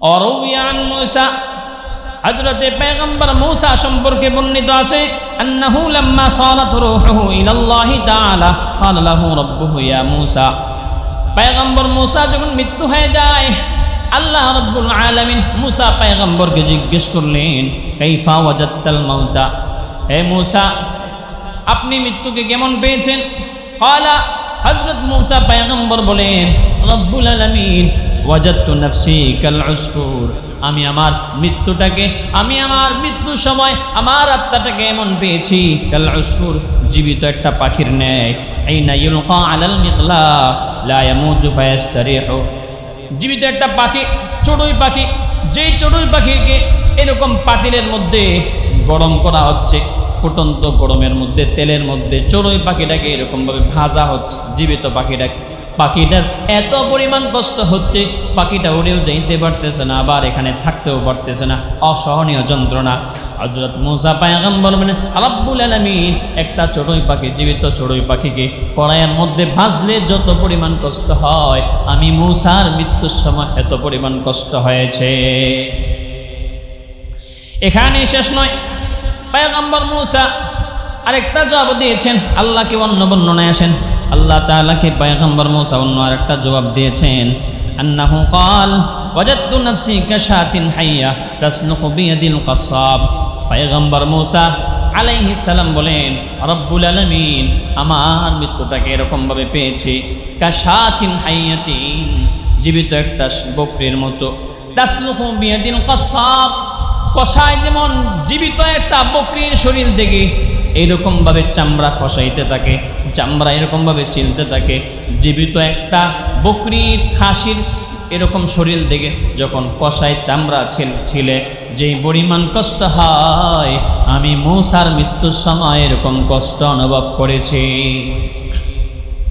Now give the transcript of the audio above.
অরবিয়ান মুসা হযরতে পয়গম্বর মূসা সম্পর্কে বর্ণিত আছে আন্নাহু লাম্মা সারাত রূহুহু ইলাল্লাহি তাআলা قال له ربه يا موسى পয়গম্বর মূসা যখন মৃত্যু হয়ে যায় আল্লাহ রাব্বুল আলামিন মূসা পয়গম্বরকে জিজ্ঞেস করলেন কাইফা ওয়াজাত্তাল মাউতা হে মূসা আপনি মৃত্যুকে কেমন পেয়েছেন কালা হযরত মূসা পয়গম্বর বলেন রব্বুল আলামিন ওয়াজাত্তু নাফসি কাল আমি আমার মৃত্যুটাকে, আমি আমার মৃত্যুর সময় আমার আত্মাটাকে এমন পেয়েছি। কাল জীবিত একটা পাখির ন্যায়। আইনা ইউলকা আলাল মিকলা লা ইয়ামুতু ফায়াস্তারিহু। জীবিত একটা পাখি, চড়ুই পাখি, যেই চড়ুই পাখিকে এরকম পাতিলের মধ্যে গরম করা হচ্ছে ফুটন্ত গরমের মধ্যে, তেলের মধ্যে, চড়ুই পাখিটাকে এরকমভাবে ভাজা হচ্ছে, জীবিত পাখিটা পাখিটার এত পরিমাণ কষ্ট হচ্ছে, পাখিটা উড়েও যাইতে পারতেছে না, আবার এখানে থাকতেও পারতেছে না, অসহনীয় যন্ত্রণা। হজরত মুসা পায়গম্বর মানে আলাব্বুল আলমিন একটা চড়ুই পাখি, জীবিত চড়ুই পাখিকে কড়াইয়ের মধ্যে ভাজলে যত পরিমাণ কষ্ট হয়, আমি মূসার মৃত্যুর সময় এত পরিমাণ কষ্ট হয়েছে। এখানেই শেষ নয়। পায়গাম্বর মুসা আরেকটা জবাব দিয়েছেন, আল্লাহকে অন্য বর্ণনায় আসেন। আল্লাহ তাআলাকে পায়গাম্বর মুসা অন্য আরেকটা জবাব দিয়েছেন, আন্নাহু কাল ওয়াজাদতু নাফসি কাশাতিন হাইয়া তাসনুকু বিয়াদিল কাসাব। পায়গাম্বর মুসা আলাইহি সালাম বলেন, রব্বুল আলামিন, আমার মৃত্যুটাকে এরকমভাবে পেয়েছি। কাশাতিন হাইয়াতিন, জীবিত একটা বকরির মতো। তাসলুহু বিয়াদিল কাসাব। কষায় যেমন জীবিত একটা বকরির শরীর থেকে এইরকমভাবে চামড়া কষাইতে থাকে, চামড়া এরকমভাবে চিনতে থাকে, জীবিত একটা বকরির খাসির এরকম শরীর দেখে যখন কষায় চামড়া ছিলে, যেই পরিমাণ কষ্ট হয়, আমি মূসার মৃত্যুর সময় এরকম কষ্ট অনুভব করেছি।